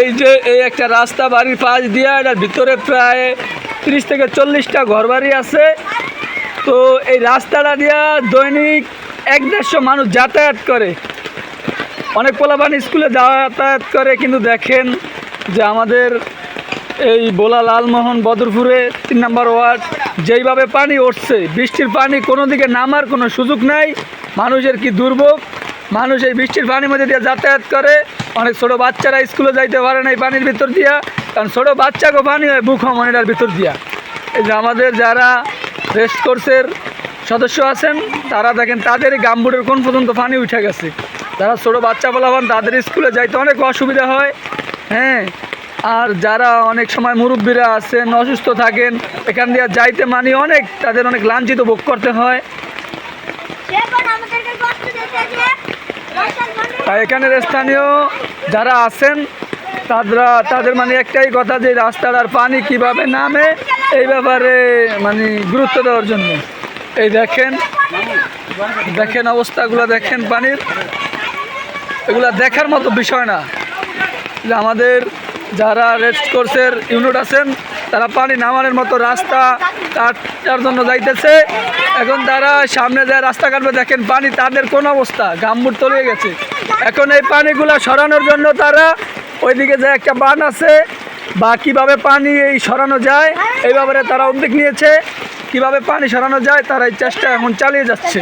এই যে, এই একটা রাস্তা বাড়ির পাশ দিয়ে, এটার ভিতরে প্রায় তিরিশ থেকে চল্লিশটা ঘরবাড়ি আছে। তো এই রাস্তাটা দিয়া দৈনিক এক দেড়শো মানুষ যাতায়াত করে। অনেক পোলাপান স্কুলে যাতায়াত করে, কিন্তু দেখেন যে আমাদের এই বোলা লালমোহন বদরপুরে তিন নম্বর ওয়ার্ড যেইভাবে পানি উঠছে, বৃষ্টির পানি কোনো দিকে নামার কোনো সুযোগ নাই, মানুষের কি দুর্ভোগ? মানুষ এই বৃষ্টির পানির মধ্যে দিয়ে যাতায়াত করে। অনেক ছোটো বাচ্চারা স্কুলে যাইতে পারে না এই পানির ভিতর দিয়া। কারণ ছোটো বাচ্চাকেও পানি হয় বুক হমন এটার ভিতর দিয়া। এই যে আমাদের যারা রেস্ট কোর্সের সদস্য আছেন, তারা দেখেন তাদের গাম্বুটের কোন পর্যন্ত পানি উঠে গেছে। যারা ছোটো বাচ্চা বলাবান, তাদের স্কুলে যাইতে অনেক অসুবিধা হয়। হ্যাঁ আর যারা অনেক সময় মুরব্বীরা আছেন, অসুস্থ থাকেন, এখান দিয়ে যাইতে মানি অনেক, তাদের অনেক লাঞ্ছিত ভোগ করতে হয়। তাই এখানের স্থানীয় যারা আছেন, তারা, তাদের মানে একটাই কথা যে রাস্তার আর পানি কীভাবে নামে, এই ব্যাপারে মানে গুরুত্ব দেওয়ার জন্য। এই দেখেন দেখেন অবস্থাগুলো, দেখেন পানির। এগুলা দেখার মতো বিষয় না। আমাদের যারা রেস্ট কোর্সের ইউনিট আছেন, তারা পানি নামানোর মতো রাস্তা কাটার জন্য যাইতেছে। এখন তারা সামনে যায় রাস্তা কাটবে, দেখেন পানি, তাদের কোন অবস্থা? গাম্বুর তলিয়ে গেছে। এখন এই পানিগুলা সরানোর জন্য তারা ওইদিকে যে একটা বান আছে, বা কীভাবে পানি এই সরানো যায়, এই ব্যাপারে তারা উদ্যোগ নিয়েছে। কীভাবে পানি সরানো যায়, তারা এই চেষ্টা এখন চালিয়ে যাচ্ছে।